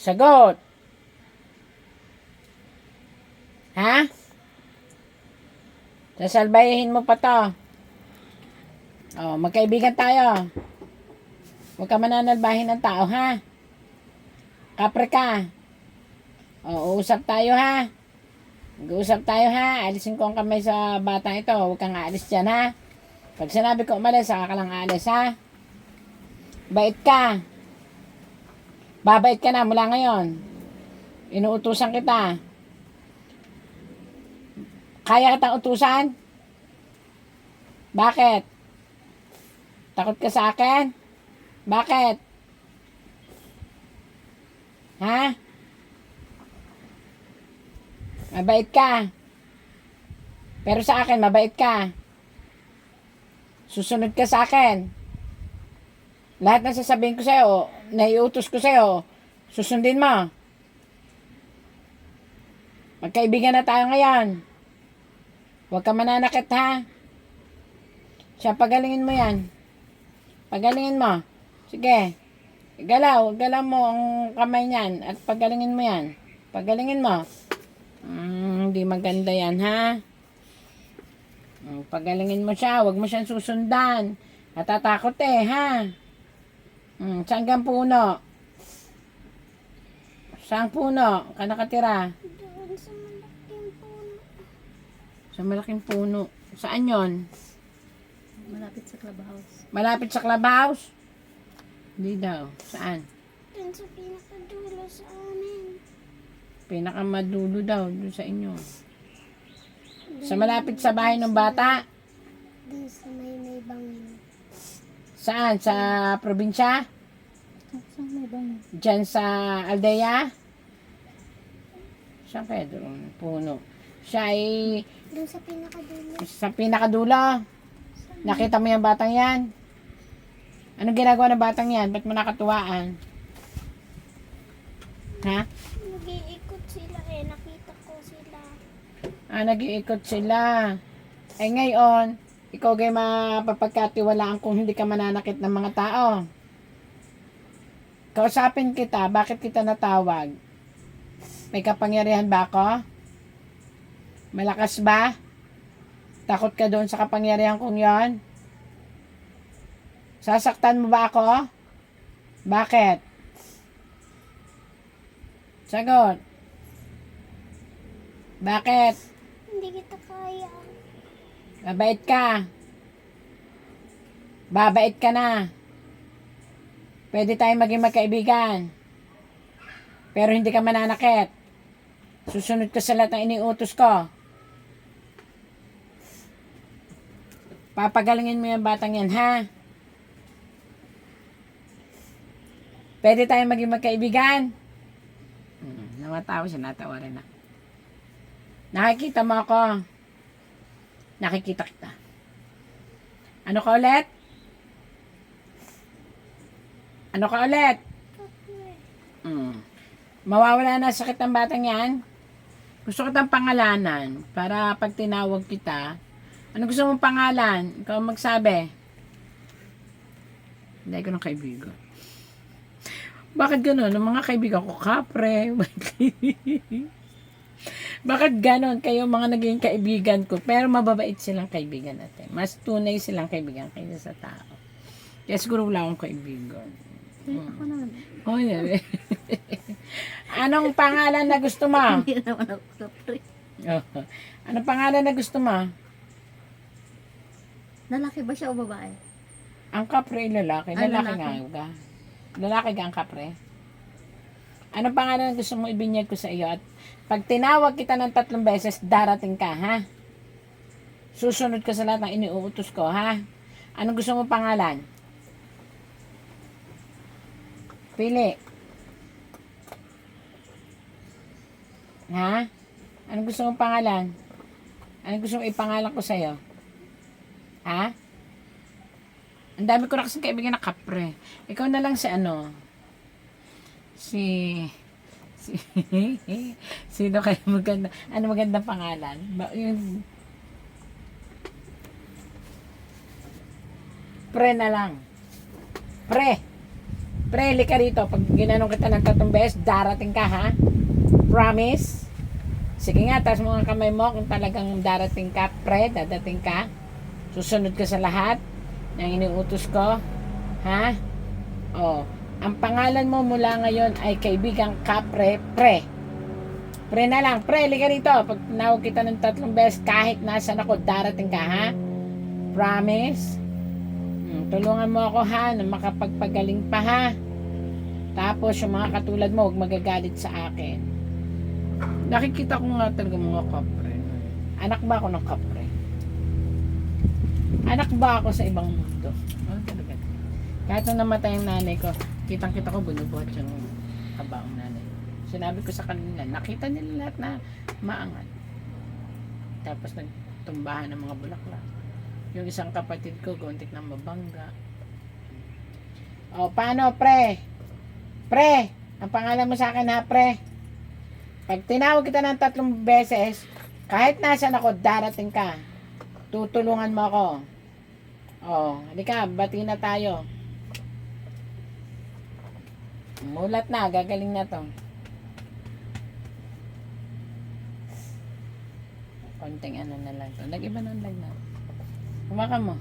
Sagot. Ha? Sasalbayin mo pa to. Oh, magkaibigan tayo. Huwag ka mananalbahin ng tao, ha? Kapre ka. O, uusap tayo, ha? Mag-uusap tayo, ha? Alisin ko ang kamay sa bata ito. Huwag kang aalis dyan, ha? Pag sinabi ko umalis, saka ka lang aalis, ha? Bait ka. Babait ka na mula ngayon. Inuutusan kita. Kaya kitang utusan? Bakit? Takot ka sa akin? Bakit? Ha? Mabait ka. Pero sa akin, mabait ka. Susunod ka sa akin. Lahat ng sasabihin ko sa'yo, naiutos ko sa'yo, susundin mo. Magkaibigan na tayo ngayon. Huwag ka mananakit ha. Siya, pagalingin mo yan. Pagalingin mo. Sige. Galaw, galaw mo ang kamay niyan at pagalingin mo yan. Pagalingin mo. Mm, hindi maganda yan, ha? Mm, pagalingin mo siya, huwag mo siyang susundan. Natatakot eh, ha? Mm, saan kang puno? Saan puno ka nakatira? Doon sa malaking puno. Sa malaking puno. Saan yon? Malapit sa clubhouse. Malapit sa clubhouse? Hindi daw. Saan? Doon sa pinakadulo sa amin. Pinakamadulo daw doon sa inyo. Sa malapit sa bahay ng bata? Doon sa may may bangin. Saan? Sa probinsya? Saan may bang? Diyan sa Aldea? Kaya doon? Puno. Siya ay Doon sa pinakadulo. sa pinakadulo. Nakita mo yung batang yan? Anong ginagawa ng batang yan? Ba't mo nakatuwaan? Ha? Nag-iikot sila eh. Nakita ko sila. Ah, nag-iikot sila. Eh ngayon, ikaw gay mapapagkatiwalaan kung hindi ka mananakit ng mga tao. Kausapin kita, bakit kita natawag? May kapangyarihan ba ako? Malakas ba? Takot ka doon sa kapangyarihan kong yon? Sasaktan mo ba ako? Bakit? Sagot. Bakit? Hindi kita kaya. Babait ka. Babait ka na. Pwede tayong maging magkaibigan. Pero hindi ka mananakit. Susunod ka sa lahat ng iniutos ko. Papagalingin mo yung batang yan, ha? Pwede tayong maging magkaibigan. Hmm, namatawa siya, natawa rin na. Nakikita mo ako. Nakikita kita. Ano ka ulit? Ano ka ulit? Mm. Mawawala na sakit ng batang yan? Gusto kitang pangalanan para pag tinawag kita, ano gusto mong pangalan? Ikaw magsabi. Hindi ko ng kaibigan. Bakit ganun? Ang mga kaibigan ko, kapre. Bakit ganon kayo mga naging kaibigan ko? Pero mababait silang kaibigan natin. Mas tunay silang kaibigan kaysa sa tao. Kaya siguro wala akong kaibigan. Eh, ako naman. Oh, yeah. Anong pangalan na gusto mo? Hindi naman ako. Oh. Anong pangalan na gusto mo? Lalaki ba siya o babae? Ang kapre ay lalaki. Ay, Lalaki lalaki. nga. Lalaki ka ang kapre. Anong pangalan gusto mo ibinyag ko sa iyo? At pag tinawag kita ng tatlong beses, darating ka, ha? Susunod ka sa lahat ng iniuutos ko, ha? Anong gusto mo pangalan? Pili. Ha? Anong gusto mong pangalan? Anong gusto mong ipangalan ko sa'yo? Ha? Ang dami ko na kasing kaibigan na kapre. Ikaw na lang si ano? Si... Si... Sino kayo maganda? Ano magandang pangalan? Ba, yung... Pre na lang. Pre. Pre, lika rito. Pag ginanong kita ng tatlong beses, darating ka, ha? Promise? Sige nga, taas ang kamay mo kung talagang darating ka, pre, dadating ka. Susunod ka sa lahat ng iniutos ko. Ha? Oh, ang pangalan mo mula ngayon ay kaibigang kapre, pre. Pre na lang, pre, lika rito. Pag tinawag kita ng tatlong beses, kahit nasan ako, darating ka, ha? Promise? Hmm, tulungan mo ako, ha, na makapagpagaling pa, ha? Tapos, yung mga katulad mo, huwag magagalit sa akin. Nakikita ko nga talaga mga kapre. Anak ba ako ng kapre? Anak ba ako sa ibang mundo? Ano talaga? Kahit nung namatay ang nanay ko, kitang kita ko bunubuhat yung kabaong nanay. Sinabi ko sa kanila, nakita nila lahat na maangat. Tapos nagtumbahan ng mga bulaklak. Yung isang kapatid ko, guntik na mabangga. O, paano, pre? Pre, ang pangalan mo sa akin ha, pre? Pag tinawag kita ng tatlong beses, kahit nasan ako, darating ka. Tutulungan mo ako. Oh, halika, bati na tayo. Mulat na, gagaling na to. Konting ano na lang to. Nag-iba ng lag na. Kumakan mo.